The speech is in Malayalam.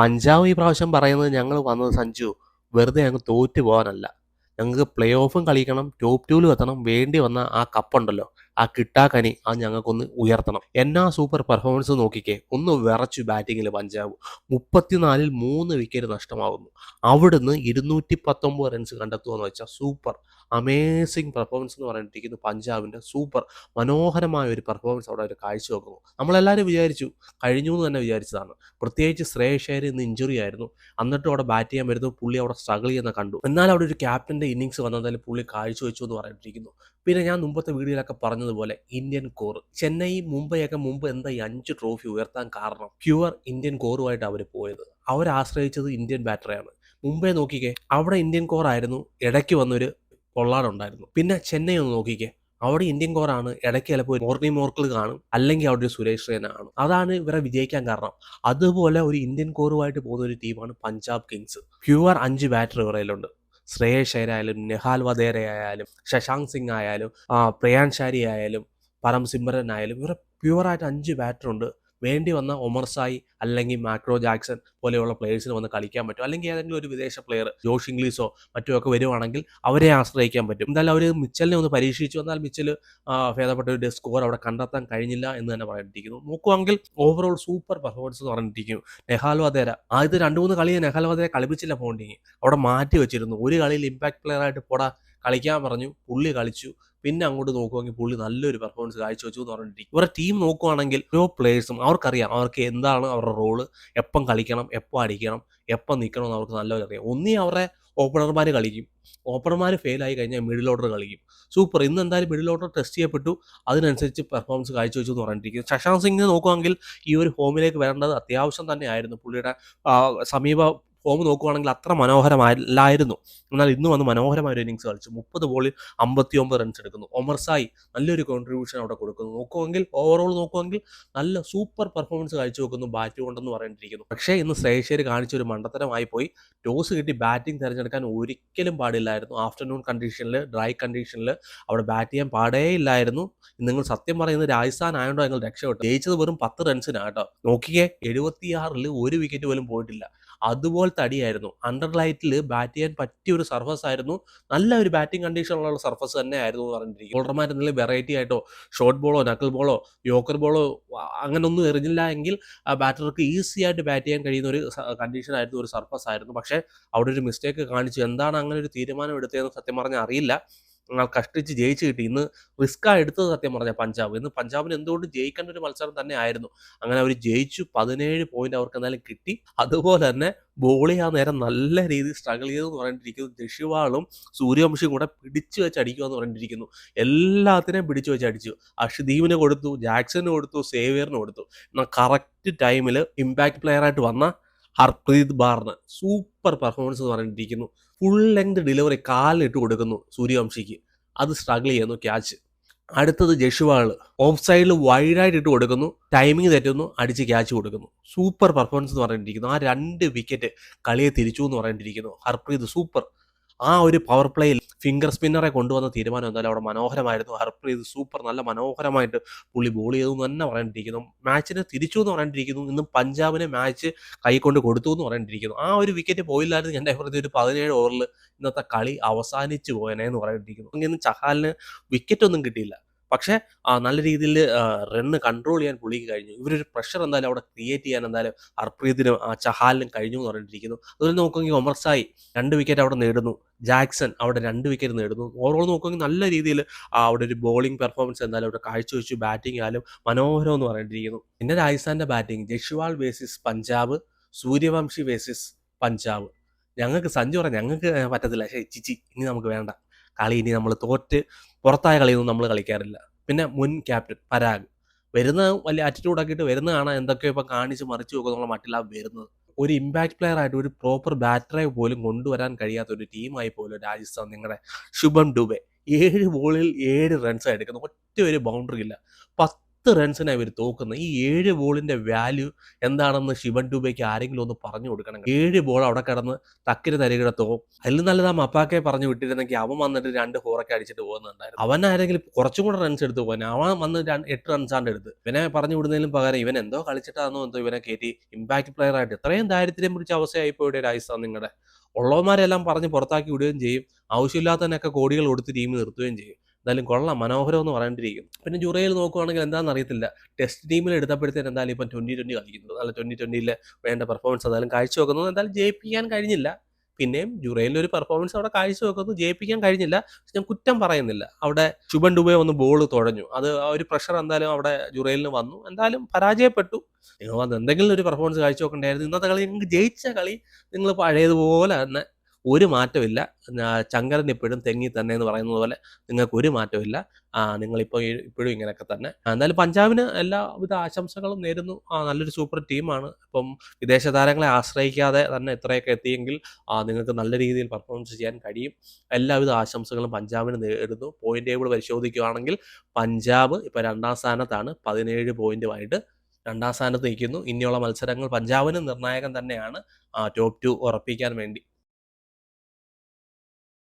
പഞ്ചാബ് ഈ പ്രാവശ്യം പറയുന്നത് ഞങ്ങൾ വന്നത് സഞ്ജു വെറുതെ ഞങ്ങൾ തോറ്റു പോകാനല്ല. ഞങ്ങൾക്ക് പ്ലേ ഓഫും കളിക്കണം ടോപ്പ് ടൂലും എത്തണം വേണ്ടി വന്ന ആ കപ്പുണ്ടല്ലോ ആ കിട്ടാക്കനി അത് ഞങ്ങൾക്കൊന്ന് ഉയർത്തണം. എന്നാ സൂപ്പർ പെർഫോമൻസ് നോക്കിക്കേ ഒന്ന് വിറച്ചു ബാറ്റിങ്ങിൽ പഞ്ചാബ്. മുപ്പത്തിനാലിൽ മൂന്ന് വിക്കറ്റ് നഷ്ടമാകുന്നു അവിടുന്ന് ഇരുന്നൂറ്റി പത്തൊമ്പത് റൺസ് കണ്ടെത്തുമെന്ന് വെച്ചാൽ സൂപ്പർ അമേസിങ് പെർഫോമൻസ് എന്ന് പറഞ്ഞിട്ടിരിക്കുന്നു പഞ്ചാബിന്റെ സൂപ്പർ മനോഹരമായ ഒരു പെർഫോമൻസ് അവിടെ അവർ കാഴ്ചവെക്കുന്നു നമ്മളെല്ലാവരും വിചാരിച്ചു കഴിഞ്ഞു എന്ന് തന്നെ വിചാരിച്ചതാണ്. പ്രത്യേകിച്ച് ശ്രേയസ് ഇന്ന് ഇഞ്ചുറി ആയിരുന്നു. എന്നിട്ടും അവിടെ ബാറ്റ് ചെയ്യാൻ വരുന്നു പുള്ളി അവിടെ സ്ട്രഗിൾ ചെയ്യുന്ന കണ്ടു. എന്നാൽ അവിടെ ഒരു ക്യാപ്റ്റന്റെ ഇന്നിങ്സ് വന്നതിൽ പുള്ളി കാഴ്ചവെച്ചു എന്ന് പറഞ്ഞിട്ടിരിക്കുന്നു പിന്നെ ഞാൻ മുമ്പത്തെ വീഡിയോയിലൊക്കെ പറഞ്ഞതുപോലെ ഇന്ത്യൻ കോർ ചെന്നൈ മുംബൈയൊക്കെ മുമ്പ് എന്താ ഈ അഞ്ച് ട്രോഫി ഉയർത്താൻ കാരണം? പ്യുവർ ഇന്ത്യൻ കോറുമായിട്ട് അവർ പോയത്. അവരാശ്രയിച്ചത് ഇന്ത്യൻ ബാറ്ററിയാണ് മുംബൈ നോക്കിക്കേ അവിടെ ഇന്ത്യൻ കോർ ആയിരുന്നു. ഇടയ്ക്ക് വന്നൊരു പൊള്ളാടുണ്ടായിരുന്നു പിന്നെ ചെന്നൈ ഒന്ന് നോക്കിക്കേ. അവിടെ ഇന്ത്യൻ കോറാണ് ഇടയ്ക്ക് ചിലപ്പോൾ മോർണി മോർക്കിൾ കാണും. അല്ലെങ്കിൽ അവിടെ ഒരു സുരേഷ് റെയ്ന കാണും. അതാണ് ഇവരെ വിജയിക്കാൻ കാരണം. അതുപോലെ ഒരു ഇന്ത്യൻ കോറുമായിട്ട് പോകുന്ന ഒരു ടീമാണ് പഞ്ചാബ് കിങ്സ്. പ്യുവർ അഞ്ച് ബാറ്റർ ഇവരയിലുണ്ട് ശ്രേയസ് അയ്യർ ആയാലും നെഹാൽ വധേര ആയാലും ശശാങ്ക് സിംഗ് ആയാലും പ്രിയാൻ ഷാരി ആയാലും പരം സിംബരൻ ആയാലും ഇവരെ പ്യുവറായിട്ട് അഞ്ച് ബാറ്റർ ഉണ്ട്. വേണ്ടി വന്ന ഒമർ സായി അല്ലെങ്കിൽ മാക്രോ ജാക്സൺ പോലെയുള്ള പ്ലേയേഴ്സിന് വന്ന് കളിക്കാൻ പറ്റും. അല്ലെങ്കിൽ ഏതെങ്കിലും ഒരു വിദേശ പ്ലെയർ ജോഷ് ഇംഗ്ലീഷോ മറ്റോ ഒക്കെ വരുവാണെങ്കിൽ അവരെ ആശ്രയിക്കാൻ പറ്റും. എന്തായാലും അവർ മിച്ചലിനെ ഒന്ന് പരീക്ഷിച്ചു. വന്നാൽ മിച്ചൽ ഭേദപ്പെട്ട ഒരു സ്കോർ അവിടെ കണ്ടെത്താൻ കഴിഞ്ഞില്ല എന്ന് തന്നെ പറഞ്ഞിരിക്കുന്നു. നോക്കുവാണെങ്കിൽ ഓവറോൾ സൂപ്പർ പെർഫോമൻസ് എന്ന് പറഞ്ഞിരിക്കുന്നു. നെഹാൽ വധേര. ആദ്യത്തെ രണ്ട് മൂന്ന് കളിയെ നെഹാൽ വധേര കളിപ്പിച്ചില്ല പോണ്ടിങ് അവിടെ മാറ്റി വെച്ചിരുന്നു. ഒരു കളിയിൽ ഇമ്പാക്ട് പ്ലെയർ ആയിട്ട് പോടാ കളിക്കാൻ പറഞ്ഞു. പുള്ളി കളിച്ചു. പിന്നെ അങ്ങോട്ട് നോക്കുവാണെങ്കിൽ പുള്ളി നല്ലൊരു പെർഫോമൻസ് കാഴ്ച വെച്ചു എന്ന് പറഞ്ഞിരിക്കും ഇവരുടെ ടീം നോക്കുവാണെങ്കിൽ ഓരോ പ്ലേയേഴ്സും അവർക്കറിയാം അവർക്ക് എന്താണ് അവരുടെ റോൾ എപ്പം കളിക്കണം എപ്പോൾ അടിക്കണം എപ്പം നിൽക്കണം എന്ന് അവർക്ക് നല്ലപോലെ അറിയാം. ഒന്നീ അവരുടെ ഓപ്പണർമാർ കളിക്കും. ഓപ്പണർമാർ ഫെയിലായി കഴിഞ്ഞാൽ മിഡിൽ ഓർഡർ കളിക്കും. സൂപ്പർ ഇന്ന് എന്തായാലും മിഡിൽ ഓർഡർ ടെസ്റ്റ് ചെയ്യപ്പെട്ടു. അതിനനുസരിച്ച് പെർഫോമൻസ് കാഴ്ച വെച്ചു എന്ന് പറഞ്ഞിരിക്കുന്നു ശശാന്ത് സിംഗിനെ നോക്കുവാണെങ്കിൽ ഈ ഒരു ഹോമിലേക്ക് വരേണ്ടത് അത്യാവശ്യം തന്നെയായിരുന്നു. പുള്ളിയുടെ സമീപ ഫോം നോക്കുവാണെങ്കിൽ അത്ര മനോഹരമല്ലായിരുന്നു എന്നാൽ ഇന്ന് വന്ന് മനോഹരമായ ഒരു ഇന്നിങ്സ് കളിച്ചു. മുപ്പത് ബോളിൽ അമ്പത്തി ഒമ്പത് റൺസ് എടുക്കുന്നു. ഒമർസായി നല്ലൊരു കോൺട്രിബ്യൂഷൻ അവിടെ കൊടുക്കുന്നു. നോക്കുമെങ്കിൽ ഓവറോൾ നോക്കുമെങ്കിൽ നല്ല സൂപ്പർ പെർഫോമൻസ് കാഴ്ച വെക്കുന്നു ബാറ്റ് കൊണ്ടെന്ന് പറയേണ്ടിയിരിക്കുന്നു പക്ഷേ ഇന്ന് ശ്രേയശ്ശേരി കാണിച്ച ഒരു മണ്ടത്തരമായി പോയി. ടോസ് കിട്ടി ബാറ്റിംഗ് തിരഞ്ഞെടുക്കാൻ ഒരിക്കലും പാടില്ലായിരുന്നു. ആഫ്റ്റർനൂൺ കണ്ടീഷനിൽ ഡ്രൈ കണ്ടീഷനിൽ അവിടെ ബാറ്റ് ചെയ്യാൻ പാടേ ഇല്ലായിരുന്നു. നിങ്ങൾ സത്യം പറയുന്നത് രാജസ്ഥാൻ ആയതുകൊണ്ടോ നിങ്ങൾ രക്ഷപ്പെട്ടു. ജയിച്ചത് വെറും പത്ത് റൺസിനാണ് കേട്ടോ. നോക്കിയേ എഴുപത്തിയാറിൽ ഒരു വിക്കറ്റ് പോലും പോയിട്ടില്ല. അതുപോലത്തെ അടിയായിരുന്നു അണ്ടർ ലൈറ്റിൽ ബാറ്റ് ചെയ്യാൻ പറ്റിയ ഒരു സർഫസ് ആയിരുന്നു. നല്ല ഒരു ബാറ്റിംഗ് കണ്ടീഷനിലുള്ള സർഫസ് തന്നെ ആയിരുന്നു എന്ന് പറഞ്ഞിരിക്കും. ബോളർമാർ എന്തെങ്കിലും വെറൈറ്റി ആയിട്ടോ ഷോർട്ട് ബോളോ നക്കിൾ ബോളോ യോക്കർ ബോളോ അങ്ങനെ ഒന്നും എറിഞ്ഞില്ല എങ്കിൽ ബാറ്റർക്ക് ഈസി ആയിട്ട് ബാറ്റ് ചെയ്യാൻ കഴിയുന്ന ഒരു കണ്ടീഷൻ ആയിരുന്നു ഒരു സർഫസ് ആയിരുന്നു. പക്ഷേ അവിടെ ഒരു മിസ്റ്റേക്ക് കാണിച്ചു. എന്താണ് അങ്ങനെ ഒരു തീരുമാനം എടുത്തതെന്ന് സത്യം പറഞ്ഞാൽ അറിയില്ല. കഷ്ടിച്ച് ജയിച്ച് കിട്ടി. ഇന്ന് റിസ്ക് എടുത്തത് സത്യം പറഞ്ഞ പഞ്ചാബ്. ഇന്ന് പഞ്ചാബിന് എന്തുകൊണ്ട് ജയിക്കേണ്ട ഒരു മത്സരം തന്നെ ആയിരുന്നു. അങ്ങനെ അവർ ജയിച്ചു പതിനേഴ് പോയിന്റ് അവർക്ക് എന്തായാലും കിട്ടി. അതുപോലെ തന്നെ ബോളി ആ നേരം നല്ല രീതിയിൽ സ്ട്രഗിൾ ചെയ്തെന്ന് പറഞ്ഞിട്ടിരിക്കുന്നു ജഷിവാളും സൂര്യവംശിയും കൂടെ പിടിച്ചു വെച്ച് അടിക്കുക എന്ന് പറഞ്ഞിരിക്കുന്നു. എല്ലാത്തിനെയും പിടിച്ചു വെച്ച് അടിച്ചു. അഷുദീപിന് കൊടുത്തു ജാക്സന് കൊടുത്തു സേവിയറിന് കൊടുത്തു. എന്നാൽ കറക്റ്റ് ടൈമിൽ ഇമ്പാക്ട് പ്ലെയർ ആയിട്ട് വന്ന ഹർപ്രീത് ബാറിന് സൂപ്പർ പെർഫോമൻസ് എന്ന് പറഞ്ഞിട്ടിരിക്കുന്നു ഫുൾ ലെങ്ത് ഡെലിവറി കാലിട്ട് കൊടുക്കുന്നു സൂര്യവംശിക്ക്. അത് സ്ട്രഗിൾ ചെയ്യുന്നു ക്യാച്ച്. അടുത്തത് ജഷുവാൾ. ഓഫ് സൈഡിൽ വൈഡായിട്ട് ഇട്ട് കൊടുക്കുന്നു. ടൈമിംഗ് തെറ്റുന്നു. അടിച്ച് ക്യാച്ച് കൊടുക്കുന്നു. സൂപ്പർ പെർഫോമൻസ് എന്ന് പറഞ്ഞിട്ടിരിക്കുന്നു ആ രണ്ട് വിക്കറ്റ് കളിയെ തിരിച്ചു എന്ന് പറഞ്ഞിട്ടിരിക്കുന്നു ഹർപ്രീത് സൂപ്പർ. ആ ഒരു പവർ പ്ലേയിൽ ഫിംഗർ സ്പിന്നറെ കൊണ്ടുവന്ന തീരുമാനം എന്തായാലും അവിടെ മനോഹരമായിരുന്നു. ഹർപ്രീത് സൂപ്പർ നല്ല മനോഹരമായിട്ട് പുള്ളി ബോൾ ചെയ്തു എന്ന് തന്നെ പറഞ്ഞിട്ടിരിക്കുന്നു മാച്ചിനെ തിരിച്ചു എന്ന് പറഞ്ഞിട്ടിരിക്കുന്നു ഇന്നും പഞ്ചാബിനെ മാച്ച് കൈകൊണ്ട് കൊടുത്തു എന്ന് പറഞ്ഞിട്ടിരിക്കുന്നു ആ ഒരു വിക്കറ്റ് പോയില്ലായിരുന്നു എന്റെ അഭിപ്രായത്തിൽ ഒരു പതിനേഴ് ഓവറിൽ ഇന്നത്തെ കളി അവസാനിച്ചു പോയനെ എന്ന് പറഞ്ഞിട്ടിരിക്കുന്നു അങ്ങനെ ചഹാലിന് വിക്കറ്റ് ഒന്നും കിട്ടിയില്ല. പക്ഷേ നല്ല രീതിയിൽ റണ്ണ് കൺട്രോൾ ചെയ്യാൻ പുള്ളിക്ക് കഴിഞ്ഞു. ഇവരൊരു പ്രഷർ എന്തായാലും അവിടെ ക്രിയേറ്റ് ചെയ്യാൻ എന്തായാലും ഹർപ്രീതിനും ചഹാലിനും കഴിഞ്ഞു എന്ന് പറഞ്ഞിരിക്കുന്നു. അതുപോലെ നോക്കുമെങ്കിൽ ഒമർസായി രണ്ട് വിക്കറ്റ് അവിടെ നേടുന്നു. ജാക്സൺ അവിടെ രണ്ട് വിക്കറ്റ് നേടുന്നു. ഓവറോൾ നോക്കുമെങ്കിൽ നല്ല രീതിയിൽ അവിടെ ഒരു ബോളിംഗ് പെർഫോമൻസ് എന്തായാലും അവിടെ കാഴ്ചവെച്ചു. ബാറ്റിംഗ് ആയാലും മനോഹരം എന്ന് പറഞ്ഞിട്ടിരിക്കുന്നു പിന്നെ രാജസ്ഥാന്റെ batting Jaiswal versus Punjab Sooryavanshi versus Punjab. ഞങ്ങൾക്ക് സഞ്ജു പറയാം ഞങ്ങൾക്ക് പറ്റത്തില്ല. പക്ഷേ ചിച്ചി ഇനി നമുക്ക് വേണ്ട. കളി ഇനി നമ്മൾ തോറ്റ് പുറത്തായ കളിയൊന്നും നമ്മൾ കളിക്കാറില്ല. പിന്നെ മുൻ ക്യാപ്റ്റൻ പരാഗ്. വരുന്ന വലിയ ആറ്റിറ്റ്യൂഡ് ആക്കിയിട്ട് വരുന്ന കാണാൻ എന്തൊക്കെയോ ഇപ്പം കാണിച്ച് മറിച്ച് വെക്കുന്ന മറ്റുള്ള വരുന്നത്. ഒരു ഇമ്പാക്ട് പ്ലെയർ ആയിട്ട് ഒരു പ്രോപ്പർ ബാറ്ററെ പോലും കൊണ്ടുവരാൻ കഴിയാത്ത ഒരു ടീമായി പോലും രാജസ്ഥാൻ നിങ്ങളുടെ ശുഭം ഡുബെ. ഏഴ് ബോളിൽ ഏഴ് റൺസ് എടുക്കുന്നു ഒറ്റ ഒരു ബൗണ്ടറി ഇല്ല. പത്ത് പത്ത് റൺസിനായി ഇവർ തോക്കുന്നത്. ഈ ഏഴ് ബോളിന്റെ വാല്യൂ എന്താണെന്ന് ശിവൻ ഡുബൈക്ക് ആരെങ്കിലും ഒന്ന് പറഞ്ഞു കൊടുക്കണം ഏഴ് ബോൾ അവിടെ കിടന്ന് തക്കിന് തരികിട തോക്കും അതിൽ നല്ലത് ആ മപ്പാക്കെ പറഞ്ഞു വിട്ടിരുന്നെങ്കിൽ അവൻ വന്നിട്ട് രണ്ട് ഫോറൊക്കെ അടിച്ചിട്ട് പോകുന്നുണ്ടായിരുന്നു. അവൻ ആരെങ്കിലും കുറച്ചും കൂടെ റൺസ് എടുത്ത് പോകാൻ അവൻ വന്ന് എട്ട് റൺസാണ്ട് എടുത്ത്. ഇവനെ പറഞ്ഞു വിടുന്നതിലും പകരം ഇവൻ എന്തോ കളിച്ചിട്ടാണെന്നോ എന്തോ ഇവനെ കയറ്റി ഇമ്പാക്ട് പ്ലെയർ ആയിട്ട്. ഇത്രയും ദാരിദ്ര്യം പിടിച്ച അവസ്ഥയായി പോയുടെ രാജസ്ഥാൻ നിങ്ങളുടെ ഉള്ളവന്മാരെല്ലാം പറഞ്ഞ് പുറത്താക്കി വിടുകയും ചെയ്യും. ആവശ്യമില്ലാത്തതിനൊക്കെ കോടികൾ കൊടുത്ത് ടീം നിർത്തുകയും ചെയ്യും. എന്തായാലും കൊള്ളാം മനോഹരം എന്ന് പറഞ്ഞിരിക്കും പിന്നെ ജുറയിൽ നോക്കുവാണെങ്കിൽ എന്താണെന്ന് അറിയത്തില്ല. ടെസ്റ്റ് ടീമിൽ എടുത്തപ്പോഴത്തേന് എന്തായാലും ഇപ്പം ട്വന്റി ട്വന്റി കളിക്കുന്നത് അല്ല ട്വന്റി ട്വന്റിയിൽ വേണ്ട പെർഫോമൻസ് എന്തായാലും കാഴ്ചവെക്കുന്നത് എന്തായാലും ജയിപ്പിക്കാൻ കഴിഞ്ഞില്ല. പിന്നെയും ജുറയിലെ ഒരു പെർഫോമൻസ് അവിടെ കാഴ്ചവെക്കുന്നു ജയിപ്പിക്കാൻ കഴിഞ്ഞില്ല. പക്ഷെ ഞാൻ കുറ്റം പറയുന്നില്ല. അവിടെ ശുഭൻ ഡുബെ ഒന്ന് ബോൾ തുഴഞ്ഞു. അത് ആ ഒരു പ്രഷർ എന്തായാലും അവിടെ ജുറയിലിന് വന്നു. എന്തായാലും പരാജയപ്പെട്ടു. നിങ്ങൾ എന്തെങ്കിലും ഒരു പെർഫോമൻസ് കാഴ്ചവെക്കണ്ടായിരുന്നു ഇന്നത്തെ കളി നിങ്ങൾക്ക് ജയിച്ച കളി നിങ്ങൾ പഴയതുപോലെ തന്നെ ഒരു മാറ്റമില്ല. ചങ്കരൻ ഇപ്പോഴും തെങ്ങി തന്നെ എന്ന് പറയുന്നത് പോലെ നിങ്ങൾക്ക് ഒരു മാറ്റമില്ല. നിങ്ങളിപ്പോൾ ഇപ്പോഴും ഇങ്ങനെയൊക്കെ തന്നെ. എന്നാലും പഞ്ചാബിന് എല്ലാവിധ ആശംസകളും നേരുന്നു. നല്ലൊരു സൂപ്പർ ടീമാണ്. ഇപ്പം വിദേശ താരങ്ങളെ ആശ്രയിക്കാതെ തന്നെ ഇത്രയൊക്കെ എത്തിയെങ്കിൽ നിങ്ങൾക്ക് നല്ല രീതിയിൽ പെർഫോമൻസ് ചെയ്യാൻ കഴിയും. എല്ലാവിധ ആശംസകളും പഞ്ചാബിന് നേടുന്നു പോയിന്റ് ടേബിൾ പരിശോധിക്കുകയാണെങ്കിൽ പഞ്ചാബ് ഇപ്പോൾ രണ്ടാം സ്ഥാനത്താണ്. പതിനേഴ് പോയിന്റുമായിട്ട് രണ്ടാം സ്ഥാനത്ത് നിൽക്കുന്നു. ഇനിയുള്ള മത്സരങ്ങൾ പഞ്ചാബിന് നിർണായകം തന്നെയാണ്. ടോപ്പ് ടു ഉറപ്പിക്കാൻ വേണ്ടി.